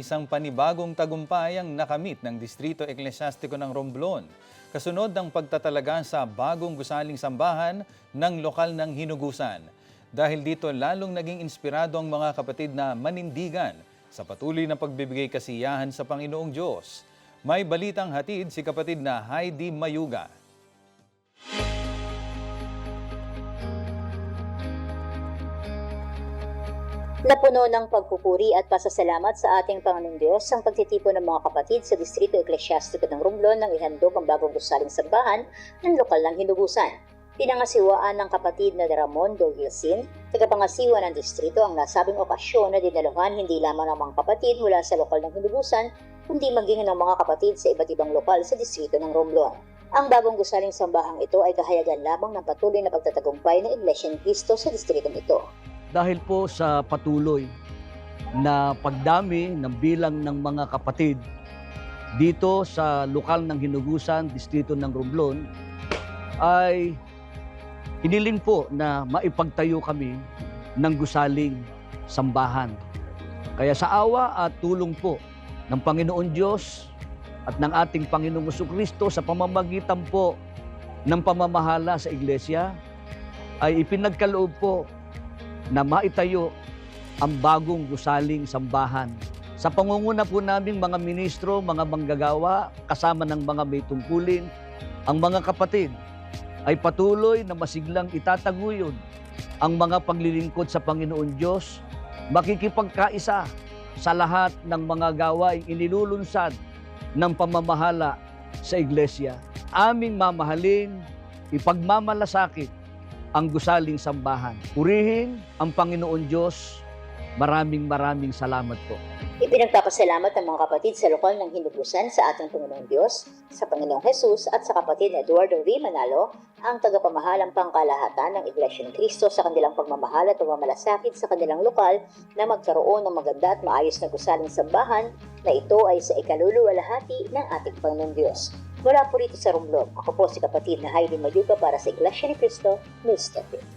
isang panibagong tagumpay ang nakamit ng Distrito Eklesyastiko ng Romblon. Kasunod ng pagtatalaga sa bagong gusaling sambahan ng lokal ng hinugusan. Dahil dito lalong naging inspirado ang mga kapatid na manindigan sa patuloy na pagbibigay kasiyahan sa Panginoong Diyos. May balitang hatid si kapatid na Heidi Mayuga. Napuno ng pagpupuri at pasasalamat sa ating Panginoong Diyos ang pagtitipon ng mga kapatid sa Distrito Eklesyastiko ng Romblon nang ihandog ang bagong gusaling sambahan ng lokal ng hinugusan. Pinangasiwaan ng kapatid na Ramon Dogilsin, tagapangasiwa ng distrito ang nasabing okasyon na dinaluhan hindi lamang ng mga kapatid mula sa lokal ng hinugusan, kundi maging ng mga kapatid sa iba't ibang lokal sa distrito ng Romblon. Ang bagong gusaling sambahang ito ay kahayagan lamang ng patuloy na pagtatagumpay ng Iglesia ni Cristo sa distritong ito. Dahil po sa patuloy na pagdami ng bilang ng mga kapatid dito sa lokal ng Hinugusan, distrito ng Romblon, ay hiniling po na maipagtayo kami ng gusaling sambahan. Kaya sa awa at tulong po ng Panginoon Diyos at ng ating Panginoong Kristo sa pamamagitan po ng pamamahala sa iglesia, ay ipinagkaloob po na maitayo ang bagong gusaling sambahan. Sa pangunguna po naming mga ministro, mga manggagawa, kasama ng mga may tungkulin, ang mga kapatid ay patuloy na masiglang itataguyod ang mga paglilingkod sa Panginoon Diyos, makikipagkaisa sa lahat ng mga gawaing inilulunsad ng pamamahala sa iglesia. Aming mamahalin, ipagmamalasakit ang gusaling sambahan. Purihin ang Panginoon Diyos. Maraming maraming salamat po. Ipinagpapasalamat ng mga kapatid sa lokal ng hinugusan sa ating Panginoong Diyos, sa Panginoong Jesus at sa kapatid na Eduardo V. Manalo, ang tagapamahalang pangkalahatan ng Iglesia ni Cristo sa kanilang pagmamahal at pagmamalasakit sa kanilang lokal na magkaroon ng maganda at maayos na gusaling sambahan na ito ay sa ikaluluwalhati ng ating Panginoong Diyos. Mula po rito sa Romblon, ako po si kapatid na Heidi Mayuga para sa Iglesia ni Cristo, News Cafe.